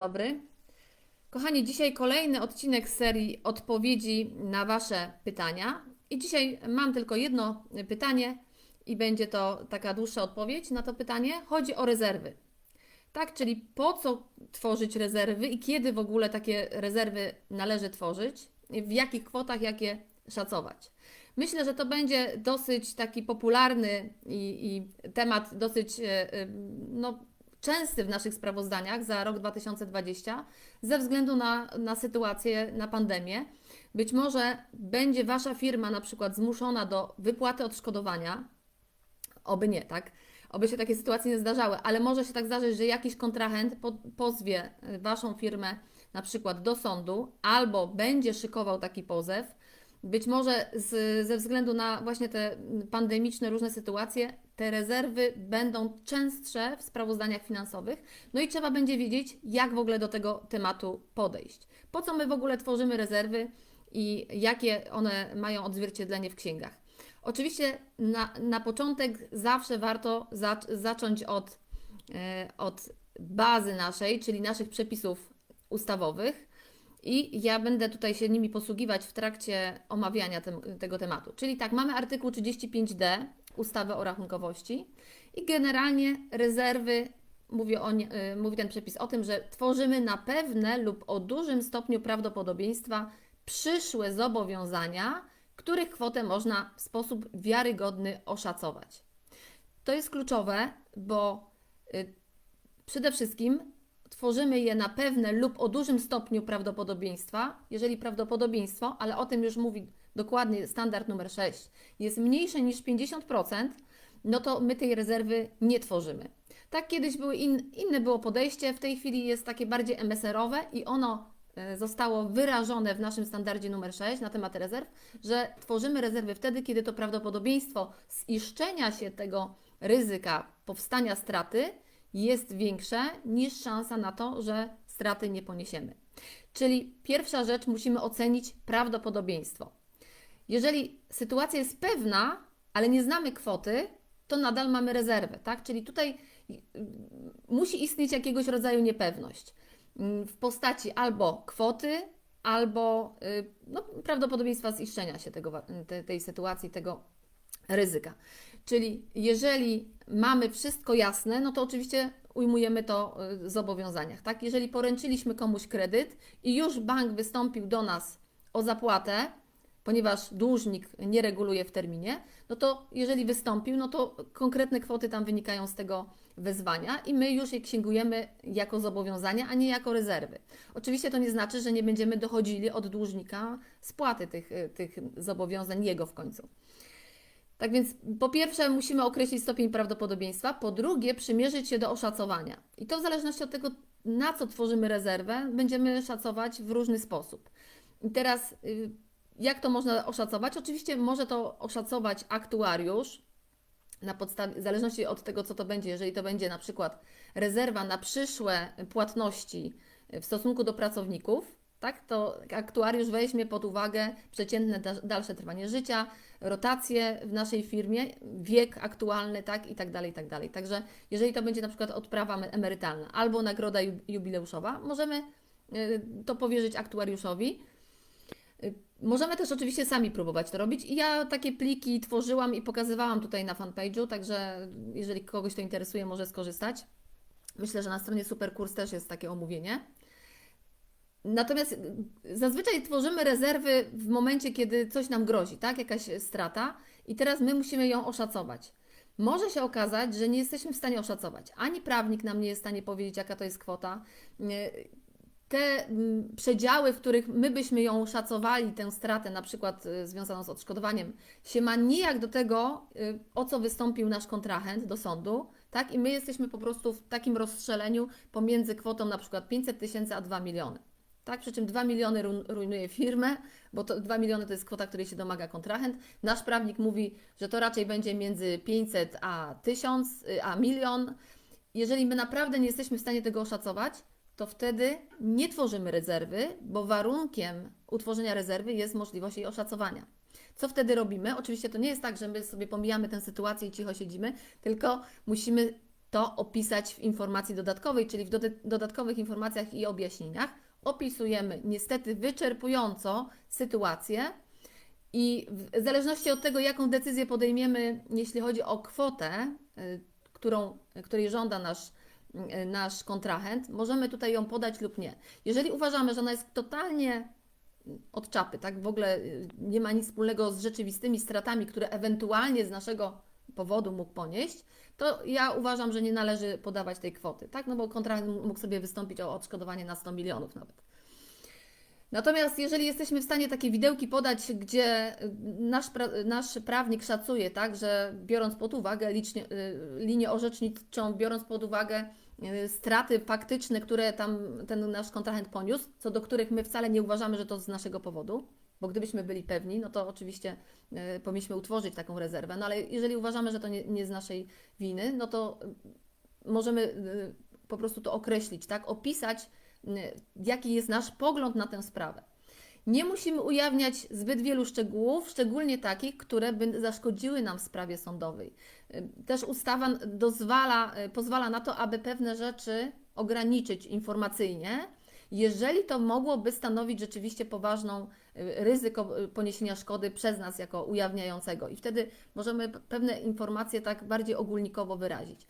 dobry. Kochani, dzisiaj kolejny odcinek serii odpowiedzi na Wasze pytania. I dzisiaj mam tylko jedno pytanie i będzie to taka dłuższa odpowiedź na to pytanie. Chodzi o rezerwy. Tak, czyli po co tworzyć rezerwy i kiedy w ogóle takie rezerwy należy tworzyć, w jakich kwotach, jakie szacować. Myślę, że to będzie dosyć taki popularny i, i temat dosyć e, e, no, częsty w naszych sprawozdaniach za rok 2020 ze względu na, na sytuację, na pandemię. Być może będzie Wasza firma na przykład zmuszona do wypłaty odszkodowania, oby nie, tak? Oby się takie sytuacje nie zdarzały, ale może się tak zdarzyć, że jakiś kontrahent po, pozwie Waszą firmę na przykład do sądu albo będzie szykował taki pozew. Być może z, ze względu na właśnie te pandemiczne różne sytuacje, te rezerwy będą częstsze w sprawozdaniach finansowych, no i trzeba będzie wiedzieć, jak w ogóle do tego tematu podejść. Po co my w ogóle tworzymy rezerwy i jakie one mają odzwierciedlenie w księgach. Oczywiście na, na początek zawsze warto zac zacząć od, e, od bazy naszej, czyli naszych przepisów ustawowych. I ja będę tutaj się nimi posługiwać w trakcie omawiania tego tematu. Czyli tak, mamy artykuł 35d ustawy o rachunkowości i generalnie rezerwy, mówi, o, nie- y, mówi ten przepis o tym, że tworzymy na pewne lub o dużym stopniu prawdopodobieństwa przyszłe zobowiązania, których kwotę można w sposób wiarygodny oszacować. To jest kluczowe, bo y, przede wszystkim tworzymy je na pewne lub o dużym stopniu prawdopodobieństwa. Jeżeli prawdopodobieństwo, ale o tym już mówi dokładnie standard numer 6, jest mniejsze niż 50%, no to my tej rezerwy nie tworzymy. Tak kiedyś były in, inne było podejście, w tej chwili jest takie bardziej MSR-owe i ono e, zostało wyrażone w naszym standardzie numer 6 na temat rezerw, że tworzymy rezerwy wtedy, kiedy to prawdopodobieństwo ziszczenia się tego ryzyka powstania straty jest większe niż szansa na to, że straty nie poniesiemy. Czyli pierwsza rzecz musimy ocenić prawdopodobieństwo. Jeżeli sytuacja jest pewna, ale nie znamy kwoty, to nadal mamy rezerwę, tak? Czyli tutaj y, musi istnieć jakiegoś rodzaju niepewność mm, w postaci albo kwoty, albo y, no, prawdopodobieństwa ziszczenia się tego, tej sytuacji, tego ryzyka. Czyli jeżeli mamy wszystko jasne, no to oczywiście ujmujemy to y, w zobowiązaniach, tak? Jeżeli poręczyliśmy komuś kredyt i już bank wystąpił do nas o zapłatę, ponieważ dłużnik nie reguluje w terminie, no to jeżeli wystąpił, no to konkretne kwoty tam wynikają z tego wezwania i my już je księgujemy jako zobowiązania, a nie jako rezerwy. Oczywiście to nie znaczy, że nie będziemy dochodzili od dłużnika spłaty tych, y, tych zobowiązań jego w końcu. Tak więc po pierwsze musimy określić stopień prawdopodobieństwa, po drugie przymierzyć się do oszacowania. I to w zależności od tego, na co tworzymy rezerwę, będziemy szacować w różny sposób. I teraz y, jak to można oszacować? Oczywiście może to oszacować aktuariusz na podstawie, w zależności od tego, co to będzie. Jeżeli to będzie na przykład rezerwa na przyszłe płatności w stosunku do pracowników, tak, to aktuariusz weźmie pod uwagę przeciętne da- dalsze trwanie życia, rotacje w naszej firmie, wiek aktualny, tak, i tak dalej, i tak dalej. Także jeżeli to będzie na przykład odprawa emerytalna albo nagroda ju- jubileuszowa, możemy y, to powierzyć aktuariuszowi. Y, Możemy też oczywiście sami próbować to robić. I ja takie pliki tworzyłam i pokazywałam tutaj na fanpage'u, także jeżeli kogoś to interesuje, może skorzystać. Myślę, że na stronie Superkurs też jest takie omówienie. Natomiast y, zazwyczaj tworzymy rezerwy w momencie, kiedy coś nam grozi, tak? Jakaś strata, i teraz my musimy ją oszacować. Może się okazać, że nie jesteśmy w stanie oszacować. Ani prawnik nam nie jest w stanie powiedzieć, jaka to jest kwota. Te mm, przedziały, w których my byśmy ją szacowali, tę stratę, na przykład y, związaną z odszkodowaniem, się ma nijak do tego, y, o co wystąpił nasz kontrahent do sądu, tak? I my jesteśmy po prostu w takim rozstrzeleniu pomiędzy kwotą na przykład 500 tysięcy a 2 miliony. Tak, przy czym 2 miliony ru- rujnuje firmę, bo to 2 miliony to jest kwota, której się domaga kontrahent. Nasz prawnik mówi, że to raczej będzie między 500 a 1000, y, a milion. Jeżeli my naprawdę nie jesteśmy w stanie tego oszacować, to wtedy nie tworzymy rezerwy, bo warunkiem utworzenia rezerwy jest możliwość jej oszacowania. Co wtedy robimy? Oczywiście to nie jest tak, że my sobie pomijamy tę sytuację i cicho siedzimy, tylko musimy to opisać w informacji dodatkowej, czyli w dodatkowych informacjach i objaśnieniach. Opisujemy niestety wyczerpująco sytuację i w zależności od tego, jaką decyzję podejmiemy, jeśli chodzi o kwotę, y, którą, której żąda nasz, nasz kontrahent, możemy tutaj ją podać lub nie. Jeżeli uważamy, że ona jest totalnie od czapy, tak w ogóle y, nie ma nic wspólnego z rzeczywistymi stratami, które ewentualnie z naszego powodu mógł ponieść, to ja uważam, że nie należy podawać tej kwoty, tak? No bo kontrahent mógł sobie wystąpić o odszkodowanie na 100 milionów nawet. Natomiast jeżeli jesteśmy w stanie takie widełki podać, gdzie nasz, pra, nasz prawnik szacuje, tak, że biorąc pod uwagę licznie, y, linię orzeczniczą, biorąc pod uwagę y, straty faktyczne, które tam ten nasz kontrahent poniósł, co do których my wcale nie uważamy, że to z naszego powodu, bo gdybyśmy byli pewni, no to oczywiście y, powinniśmy utworzyć taką rezerwę, no ale jeżeli uważamy, że to nie, nie z naszej winy, no to możemy po prostu to określić, tak, opisać jaki jest nasz pogląd na tę sprawę. Nie musimy ujawniać zbyt wielu szczegółów, szczególnie takich, które by zaszkodziły nam w sprawie sądowej. Też ustawa dozwala, pozwala na to, aby pewne rzeczy ograniczyć informacyjnie, jeżeli to mogłoby stanowić rzeczywiście poważną ryzyko poniesienia szkody przez nas jako ujawniającego i wtedy możemy pewne informacje tak bardziej ogólnikowo wyrazić.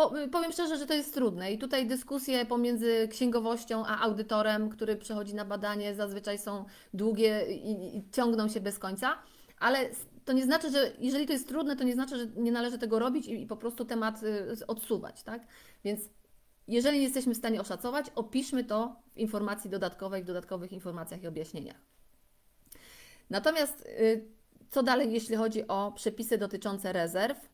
Po, powiem szczerze, że to jest trudne i tutaj dyskusje pomiędzy księgowością a audytorem, który przychodzi na badanie, zazwyczaj są długie i, i ciągną się bez końca, ale to nie znaczy, że jeżeli to jest trudne, to nie znaczy, że nie należy tego robić i, i po prostu temat y, odsuwać, tak? Więc jeżeli nie jesteśmy w stanie oszacować, opiszmy to w informacji dodatkowej, w dodatkowych informacjach i objaśnieniach. Natomiast y, co dalej, jeśli chodzi o przepisy dotyczące rezerw?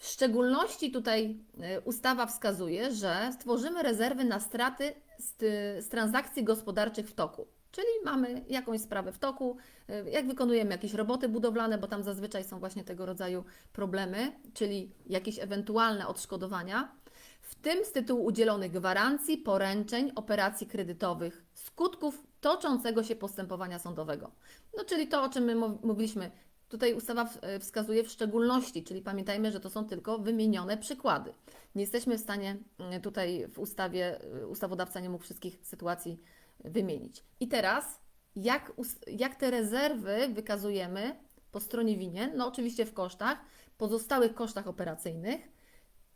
W szczególności tutaj e, ustawa wskazuje, że stworzymy rezerwy na straty z, z, transakcji gospodarczych w toku. Czyli mamy jakąś sprawę w toku, e, jak wykonujemy jakieś roboty budowlane, bo tam zazwyczaj są właśnie tego rodzaju problemy, czyli jakieś ewentualne odszkodowania, w tym z tytułu udzielonych gwarancji, poręczeń, operacji kredytowych, skutków toczącego się postępowania sądowego. No czyli to, o czym my mówiliśmy Tutaj ustawa e, wskazuje w szczególności, czyli pamiętajmy, że to są tylko wymienione przykłady. Nie jesteśmy w stanie mm, tutaj w ustawie, e, ustawodawca nie mógł wszystkich sytuacji wymienić. I teraz, jak, jak te rezerwy wykazujemy po stronie winien? No oczywiście w kosztach, pozostałych kosztach operacyjnych.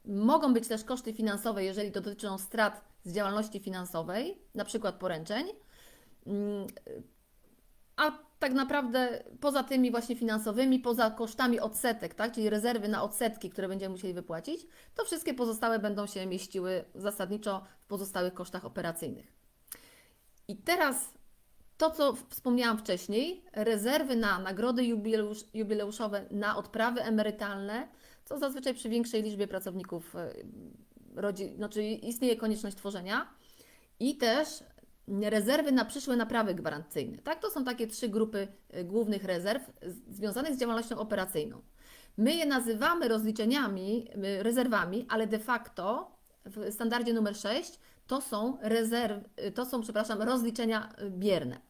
Mogą być też koszty finansowe, jeżeli dotyczą strat z działalności finansowej, na przykład poręczeń. Mm, a tak naprawdę poza tymi właśnie finansowymi, poza kosztami odsetek, tak, czyli rezerwy na odsetki, które będziemy musieli wypłacić, to wszystkie pozostałe będą się mieściły zasadniczo w pozostałych kosztach operacyjnych. I teraz to, co wspomniałam wcześniej, rezerwy na nagrody jubileusz, jubileuszowe, na odprawy emerytalne, co zazwyczaj przy większej liczbie pracowników e, rodzi, znaczy istnieje konieczność tworzenia i też rezerwy na przyszłe naprawy gwarancyjne. Tak, to są takie trzy grupy y, głównych rezerw związanych z działalnością operacyjną. My je nazywamy rozliczeniami, y, rezerwami, ale de facto w standardzie numer 6 to są rezerw, y, to są, przepraszam, rozliczenia bierne.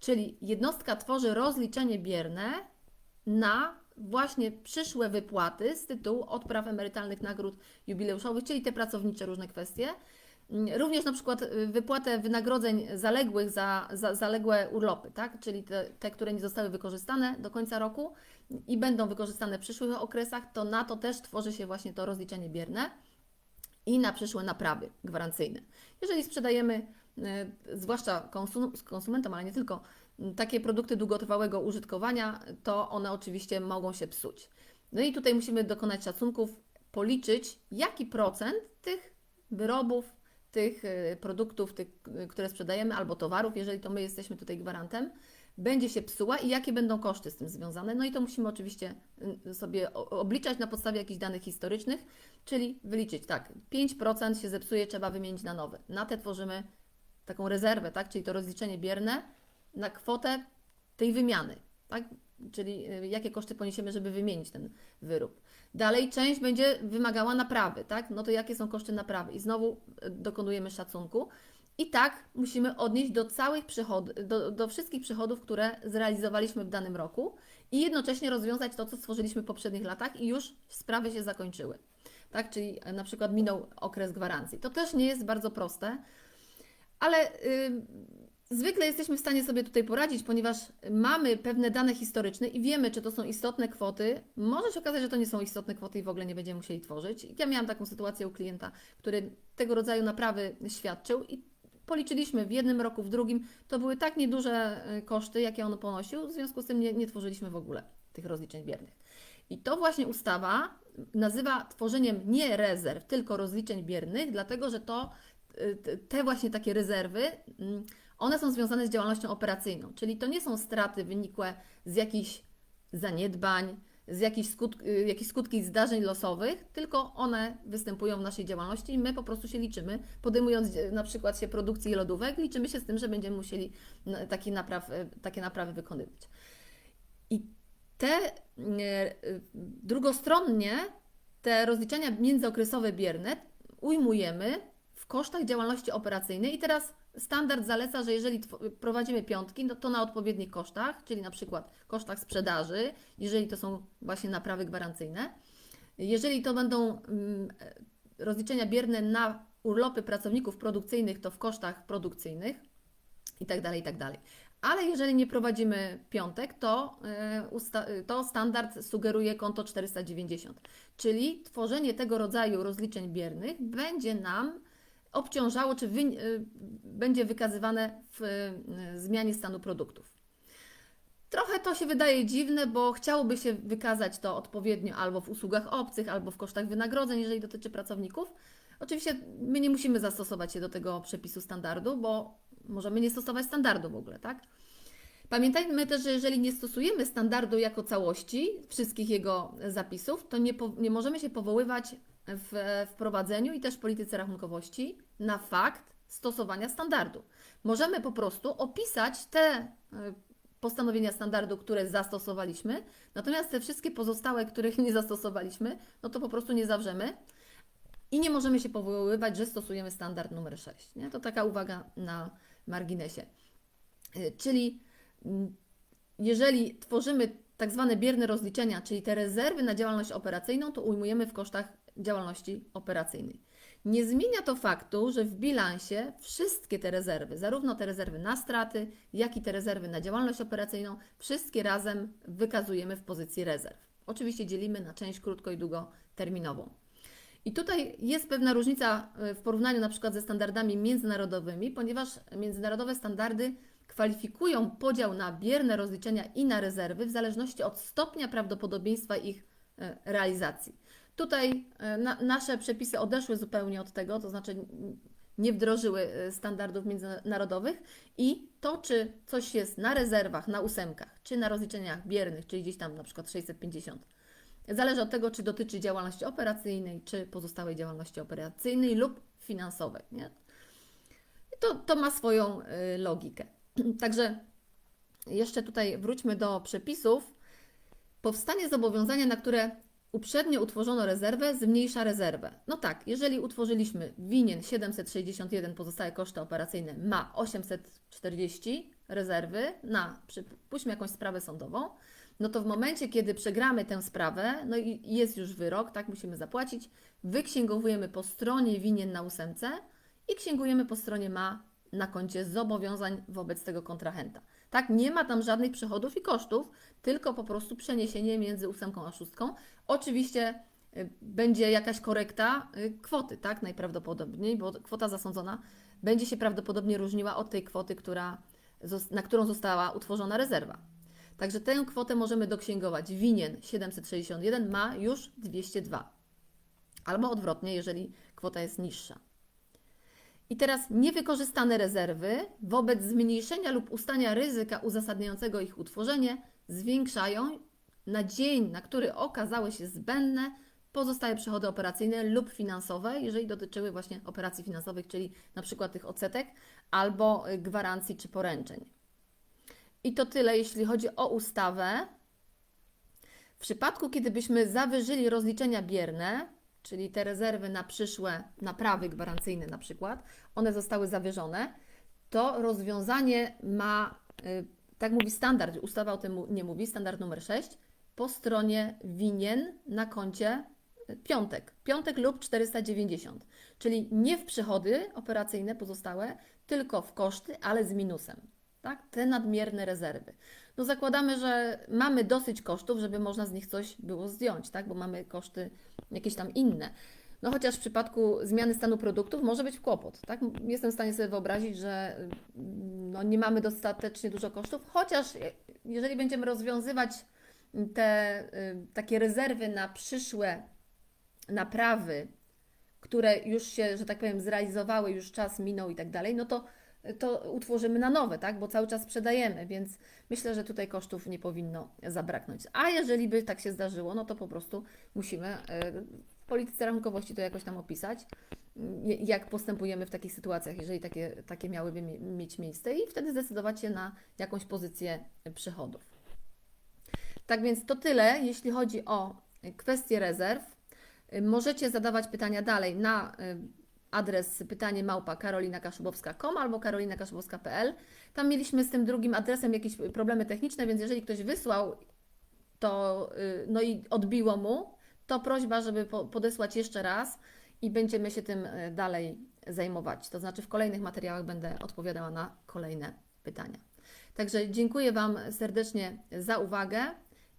Czyli jednostka tworzy rozliczenie bierne na właśnie przyszłe wypłaty z tytułu odpraw emerytalnych, nagród jubileuszowych, czyli te pracownicze różne kwestie, również na przykład y, wypłatę wynagrodzeń zaległych za, za zaległe urlopy, tak? czyli te, te, które nie zostały wykorzystane do końca roku i będą wykorzystane w przyszłych okresach, to na to też tworzy się właśnie to rozliczenie bierne i na przyszłe naprawy gwarancyjne. Jeżeli sprzedajemy, y, zwłaszcza konsum, konsumentom, ale nie tylko, y, takie produkty długotrwałego użytkowania, to one oczywiście mogą się psuć. No i tutaj musimy dokonać szacunków, policzyć, jaki procent tych wyrobów, tych y, produktów, tych, y, które sprzedajemy, albo towarów, jeżeli to my jesteśmy tutaj gwarantem, będzie się psuła i jakie będą koszty z tym związane. No i to musimy oczywiście y, sobie obliczać na podstawie jakichś danych historycznych, czyli wyliczyć, tak, 5% się zepsuje, trzeba wymienić na nowe. Na te tworzymy taką rezerwę, tak, czyli to rozliczenie bierne na kwotę tej wymiany, tak, czyli jakie koszty poniesiemy, żeby wymienić ten wyrób. Dalej część będzie wymagała naprawy, tak? No to jakie są koszty naprawy? I znowu e, dokonujemy szacunku. I tak musimy odnieść do całych przychodów, do, do wszystkich przychodów, które zrealizowaliśmy w danym roku i jednocześnie rozwiązać to, co stworzyliśmy w poprzednich latach i już sprawy się zakończyły. tak? Czyli e, na przykład minął okres gwarancji. To też nie jest bardzo proste, ale y, zwykle jesteśmy w stanie sobie tutaj poradzić, ponieważ mamy pewne dane historyczne i wiemy, czy to są istotne kwoty. Może się okazać, że to nie są istotne kwoty i w ogóle nie będziemy musieli tworzyć. Ja miałam taką sytuację u klienta, który tego rodzaju naprawy świadczył i policzyliśmy w jednym roku, w drugim. To były tak nieduże y, koszty, jakie on ponosił, w związku z tym nie, nie tworzyliśmy w ogóle tych rozliczeń biernych. I to właśnie ustawa nazywa tworzeniem nie rezerw, tylko rozliczeń biernych, dlatego że to t- te właśnie takie rezerwy, mm, one są związane z działalnością operacyjną, czyli to nie są straty wynikłe z jakichś zaniedbań, z jakichś, skut, y, jakichś skutki zdarzeń losowych, tylko one występują w naszej działalności i my po prostu się liczymy, podejmując y, na przykład się produkcji lodówek, liczymy się z tym, że będziemy musieli taki napraw, y, takie naprawy wykonywać. I te e, e, drugostronnie te rozliczenia międzyokresowe bierne ujmujemy w kosztach działalności operacyjnej i teraz standard zaleca, że jeżeli prowadzimy piątki, no to na odpowiednich kosztach, czyli na przykład kosztach sprzedaży, jeżeli to są właśnie naprawy gwarancyjne, jeżeli to będą mm, e, rozliczenia bierne na urlopy pracowników produkcyjnych, to w kosztach produkcyjnych i tak dalej, i tak. Ale jeżeli nie prowadzimy piątek, to, e, usta- to standard sugeruje konto 490, czyli tworzenie tego rodzaju rozliczeń biernych będzie nam obciążało, czy wy, e, będzie wykazywane w e, zmianie stanu produktów. Trochę to się wydaje dziwne, bo chciałoby się wykazać to odpowiednio albo w usługach obcych, albo w kosztach wynagrodzeń, jeżeli dotyczy pracowników. Oczywiście my nie musimy zastosować się do tego przepisu standardu, bo możemy nie stosować standardu w ogóle, tak? Pamiętajmy też, że jeżeli nie stosujemy standardu jako całości, wszystkich jego zapisów, to nie, nie możemy się powoływać w wprowadzeniu i też polityce rachunkowości na fakt stosowania standardu. Możemy po prostu opisać te e, postanowienia standardu, które zastosowaliśmy, natomiast te wszystkie pozostałe, których nie zastosowaliśmy, no to po prostu nie zawrzemy i nie możemy się powoływać, że stosujemy standard numer 6. Nie? To taka uwaga na marginesie. Y, Czyli jeżeli tworzymy tak zwane bierne rozliczenia, czyli te rezerwy na działalność operacyjną, to ujmujemy w kosztach działalności operacyjnej. Nie zmienia to faktu, że w bilansie wszystkie te rezerwy, zarówno te rezerwy na straty, jak i te rezerwy na działalność operacyjną, wszystkie razem wykazujemy w pozycji rezerw. Oczywiście dzielimy na część krótko i długoterminową. I tutaj jest pewna różnica y, w porównaniu na przykład ze standardami międzynarodowymi, ponieważ międzynarodowe standardy kwalifikują podział na bierne rozliczenia i na rezerwy w zależności od stopnia prawdopodobieństwa ich y, realizacji. Tutaj y, na, nasze przepisy odeszły zupełnie od tego, to znaczy nie wdrożyły y, standardów międzynarodowych i to, czy coś jest na rezerwach, na ósemkach, czy na rozliczeniach biernych, czyli gdzieś tam na przykład 650, Zależy od tego, czy dotyczy działalności operacyjnej, czy pozostałej działalności operacyjnej lub finansowej. Nie? I to, to ma swoją y, logikę. Także jeszcze tutaj wróćmy do przepisów. Powstanie zobowiązania, na które uprzednio utworzono rezerwę, zmniejsza rezerwę. No tak, jeżeli utworzyliśmy winien 761 pozostałe koszty operacyjne, ma 840 rezerwy na, przypuśćmy jakąś sprawę sądową, no to w momencie, kiedy przegramy tę sprawę, no i jest już wyrok, tak, musimy zapłacić, wyksięgowujemy po stronie winien na ósemce i księgujemy po stronie ma na koncie zobowiązań wobec tego kontrahenta. Tak, nie ma tam żadnych przychodów i kosztów, tylko po prostu przeniesienie między ósemką a szóstką. Oczywiście y, będzie jakaś korekta y, kwoty, tak, najprawdopodobniej, bo kwota zasądzona będzie się prawdopodobnie różniła od tej kwoty, która, na którą została utworzona rezerwa. Także tę kwotę możemy doksięgować. Winien 761 ma już 202. Albo odwrotnie, jeżeli kwota jest niższa. I teraz niewykorzystane rezerwy wobec zmniejszenia lub ustania ryzyka uzasadniającego ich utworzenie zwiększają na dzień, na który okazały się zbędne pozostałe przychody operacyjne lub finansowe, jeżeli dotyczyły właśnie operacji finansowych, czyli na przykład tych odsetek albo y, gwarancji czy poręczeń. I to tyle, jeśli chodzi o ustawę. W przypadku, kiedy byśmy zawyżyli rozliczenia bierne, czyli te rezerwy na przyszłe naprawy gwarancyjne na przykład, one zostały zawyżone, to rozwiązanie ma, y, tak mówi standard, ustawa o tym nie mówi, standard numer 6, po stronie winien na koncie piątek, piątek lub 490, czyli nie w przychody operacyjne pozostałe, tylko w koszty, ale z minusem. Tak? Te nadmierne rezerwy. No zakładamy, że mamy dosyć kosztów, żeby można z nich coś było zdjąć, tak? bo mamy koszty jakieś tam inne. No chociaż w przypadku zmiany stanu produktów może być kłopot. Tak? Jestem w stanie sobie wyobrazić, że mm, no, nie mamy dostatecznie dużo kosztów, chociaż jeżeli będziemy rozwiązywać te y, takie rezerwy na przyszłe naprawy, które już się, że tak powiem, zrealizowały, już czas minął i tak dalej, no to, to utworzymy na nowe, tak? Bo cały czas sprzedajemy, więc myślę, że tutaj kosztów nie powinno zabraknąć. A jeżeli by tak się zdarzyło, no to po prostu musimy y, w polityce rachunkowości to jakoś tam opisać, y, jak postępujemy w takich sytuacjach, jeżeli takie, takie miałyby mie- mieć miejsce i wtedy zdecydować się na jakąś pozycję przychodów. Tak więc to tyle, jeśli chodzi o kwestie rezerw. Y, Możecie zadawać pytania dalej na y, adres pytanie małpa karolinakaszubowska.com albo karolinakaszubowska.pl. Tam mieliśmy z tym drugim adresem jakieś problemy techniczne, więc jeżeli ktoś wysłał to, y, no i odbiło mu, to prośba, żeby po- podesłać jeszcze raz i będziemy się tym y, dalej zajmować. To znaczy w kolejnych materiałach będę odpowiadała na kolejne pytania. Także dziękuję Wam serdecznie za uwagę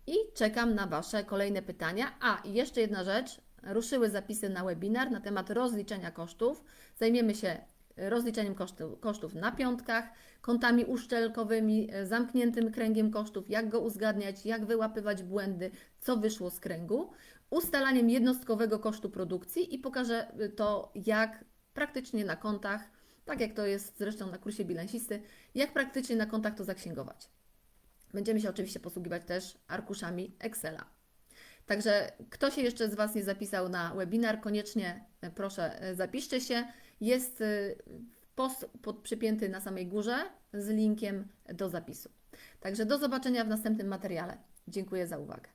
i czekam na Wasze kolejne pytania. A i jeszcze jedna rzecz. Ruszyły zapisy na webinar na temat rozliczenia kosztów. Zajmiemy się rozliczeniem kosztów, kosztów na piątkach, kontami uszczelkowymi, e, zamkniętym kręgiem kosztów, jak go uzgadniać, jak wyłapywać błędy, co wyszło z kręgu, ustalaniem jednostkowego kosztu produkcji i pokażę y, to, jak praktycznie na kontach, tak jak to jest zresztą na kursie bilensisty, jak praktycznie na kontach to zaksięgować. Będziemy się oczywiście posługiwać też arkuszami Excela. Także kto się jeszcze z Was nie zapisał na webinar, koniecznie e, proszę e, zapiszcie się. Jest e, post pod, przypięty na samej górze z linkiem do zapisu. Także do zobaczenia w następnym materiale. Dziękuję za uwagę.